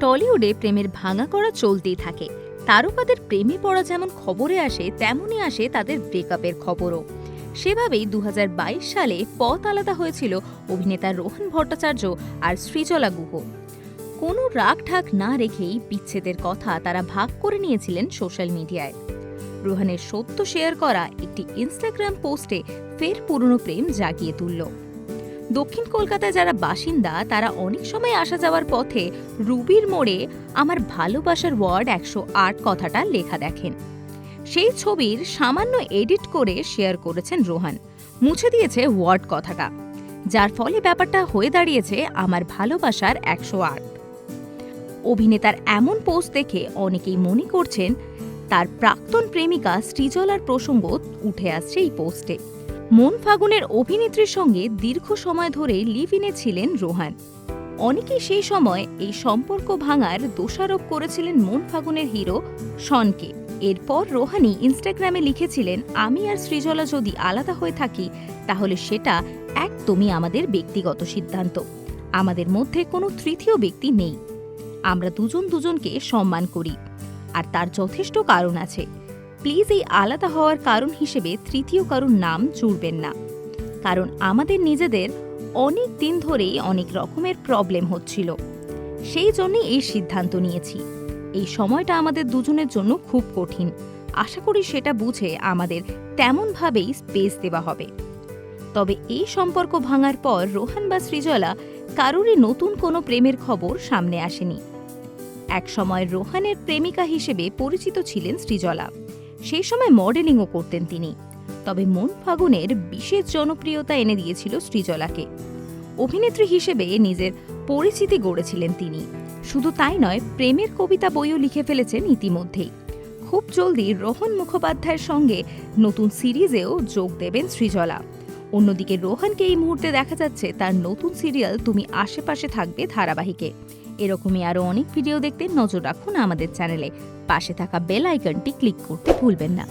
টলিউডে প্রেমের ভাঙা করা চলতেই থাকে। তারকাদের প্রেমে পড়া যেমন খবরে আসে, তেমনই আসে তাদের ব্রেকআপের খবরও। সেভাবেই দু হাজার বাইশ সালে পথ আলাদা হয়েছিল অভিনেতা রোহন ভট্টাচার্য আর সৃজলা গুহ। কোনো রাগ ঢাক না রেখেই বিচ্ছেদের কথা তারা ভাগ করে নিয়েছিলেন সোশ্যাল মিডিয়ায়। রোহানের সত্য শেয়ার করা একটি ইনস্টাগ্রাম পোস্টে ফের পুরনো প্রেম জাগিয়ে তুলল। দক্ষিণ কলকাতায় যারা বাসিন্দা, তারা অনেক সময় আসা যাওয়ার পথে রুবির মোড়ে আমার ভালোবাসার ওয়ার্ড একশো আট কথাটা লেখা দেখেন। সেই ছবির সামান্য এডিট করে শেয়ার করেছেন রোহান। মুছে দিয়েছে ওয়ার্ড কথাটা, যার ফলে ব্যাপারটা হয়ে দাঁড়িয়েছে আমার ভালোবাসার একশো আট। অভিনেতার এমন পোস্ট দেখে অনেকেই মনে করছেন, তার প্রাক্তন প্রেমিকা সৃজলার প্রসঙ্গ উঠে আসছে এই পোস্টে। মন ফাগুনের অভিনেত্রীর সঙ্গে দীর্ঘ সময় ধরে লিভ ইনে ছিলেন রোহান। অনেকেই সেই সময় এই সম্পর্ক ভাঙার দোষারোপ করেছিলেন মন ফাগুনের হিরো শনকে। এরপর রোহানি ইনস্টাগ্রামে লিখেছিলেন, আমি আর সৃজলা যদি আলাদা হয়ে থাকি, তাহলে সেটা একদমই আমাদের ব্যক্তিগত সিদ্ধান্ত। আমাদের মধ্যে কোনো তৃতীয় ব্যক্তি নেই। আমরা দুজন দুজনকে সম্মান করি। আর তার যথেষ্ট কারণ আছে। প্লিজ এই আলাদা হওয়ার কারণ হিসেবে তৃতীয় কারণ নাম জুড়বেন না। কারণ আমাদের নিজেদের অনেক দিন ধরেই অনেক রকমের প্রবলেম হচ্ছিল। সেই জন্যই এই সিদ্ধান্ত নিয়েছি। এই সময়টা আমাদের দুজনের জন্য খুব কঠিন। আশা করি সেটা বুঝে আমাদের তেমনভাবেই স্পেস দেওয়া হবে। তবে এই সম্পর্ক ভাঙার পর রোহান বা সৃজলা কারোরই নতুন কোনো প্রেমের খবর সামনে আসেনি। একসময় রোহানের প্রেমিকা হিসেবে পরিচিত ছিলেন সৃজলা সেই সময় মডেলিংও করতেন তিনি। তবে মন ফাগুনের বিশেষ জনপ্রিয়তা এনে দিয়েছিল শ্রীজলাকে অভিনেত্রী হিসেবে নিজের পরিচিতি গড়েছিলেন তিনি। শুধু তাই নয়, প্রেমের কবিতা বইও লিখে ফেলেছেন ইতিমধ্যেই। খুব জলদি রোহন মুখোপাধ্যায়ের সঙ্গে নতুন সিরিজেও যোগ দেবেন সৃজলা। অন্যদিকে রোহনকে এই মুহূর্তে দেখা যাচ্ছে তার নতুন সিরিয়াল, তুমি আশেপাশে থাকবে ধারাবাহিকে। এরকমই আরও অনেক ভিডিও দেখতে নজর রাখুন আমাদের চ্যানেলে পাশে থাকা বেল আইকনটি ক্লিক করতে ভুলবেন না।